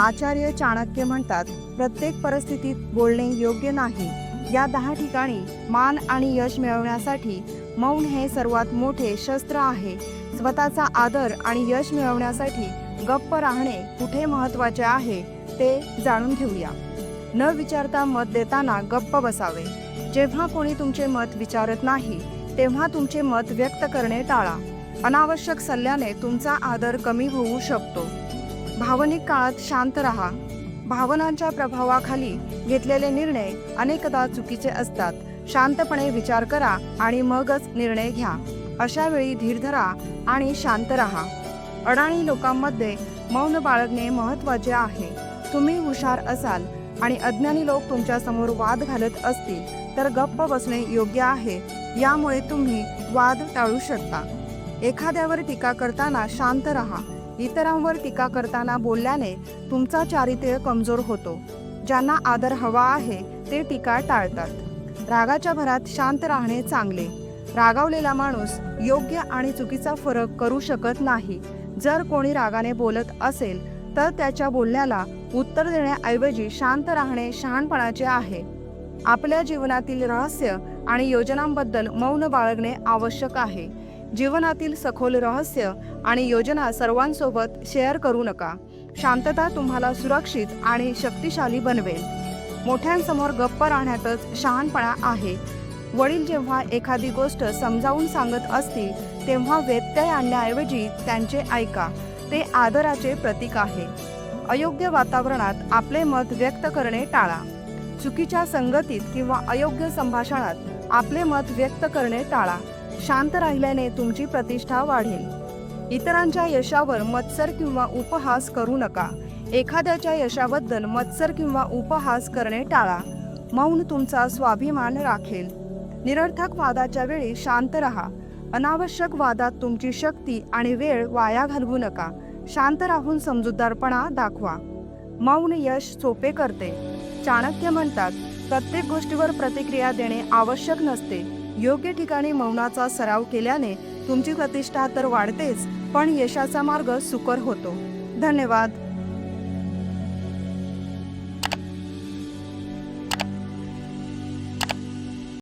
आचार्य चाणक्य म्हणतात प्रत्येक परिस्थितीत बोलणे योग्य नाही. या दहा ठिकाणी मान आणि यश मिळवण्यासाठी मौन हे सर्वात मोठे शस्त्र आहे. स्वतःचा आदर आणि यश मिळवण्यासाठी गप्प राहणे कुठे महत्त्वाचे आहे ते जाणून घेऊया. न विचारता मत देताना गप्प बसावे. जेव्हा कोणी तुमचे मत विचारत नाही तेव्हा तुमचे मत व्यक्त करणे टाळा. अनावश्यक सल्ल्याने तुमचा आदर कमी होऊ शकतो. भावनिक काळात शांत राहा. भावनांच्या प्रभावाखाली घेतलेले निर्णय अनेकदा चुकीचे असतात. शांतपणे विचार करा आणि मगच निर्णय घ्या. अशा वेळी धीर धरा आणि शांत राहा. अडाणी लोकांमध्ये मौन बाळगणे महत्त्वाचे आहे. तुम्ही हुशार असाल आणि अज्ञानी लोक तुमच्यासमोर वाद घालत असतील तर गप्प बसणे योग्य आहे. यामुळे तुम्ही वाद टाळू शकता. एखाद्यावर टीका करताना शांत राहा. इतरांवर टीका करताना बोलल्याने तुमचा चारित्र्य कमजोर होतो. ज्यांना आदर हवा आहे ते टीका टाळतात. रागाच्या भरात शांत राहणे चांगले. रागावलेला माणूस योग्य आणि चुकीचा फरक करू शकत नाही. जर कोणी रागाने बोलत असेल तर त्याच्या बोलण्याला उत्तर देण्याऐवजी शांत राहणे शहाणपणाचे आहे. आपल्या जीवनातील रहस्य आणि योजनांबद्दल मौन बाळगणे आवश्यक आहे. जीवनातील सखोल रहस्य आणि योजना सर्वांसोबत शेअर करू नका. शांतता तुम्हाला सुरक्षित आणि शक्तिशाली बनवेल. मोठ्यांसमोर गप्प राहण्यातच शहाणपणा आहे. वडील जेव्हा एखादी गोष्ट समजावून सांगत असतील तेव्हा व्यत्यय आणण्याऐवजी त्यांचे ऐका. ते आदराचे प्रतीक आहे. अयोग्य वातावरणात आपले मत व्यक्त करणे टाळा. चुकीच्या संगतीत किंवा अयोग्य संभाषणात आपले मत व्यक्त करणे टाळा. शांत राहिल्याने तुमची प्रतिष्ठा वाढेल. इतरांच्या यशावर मत्सर किंवा उपहास करू नका. एखाद्याच्या यशाबद्दल मत्सर किंवा उपहास करणे टाळा. मौन तुमचा स्वाभिमान राखेल. निरर्थक वादाच्या वेळी शांत राहा. अनावश्यक वादात तुमची शक्ती आणि वेळ वाया घालवू नका. शांत राहून समजूतदारपणा दाखवा. मौन यश सोपे करते. चाणक्य म्हणतात प्रत्येक गोष्टीवर प्रतिक्रिया देणे आवश्यक नसते. योग्य ठिकाणी मौनाचा सराव केल्याने तुमची प्रतिष्ठा तर वाढतेच पण यशाचा मार्ग सुकर होतो. धन्यवाद.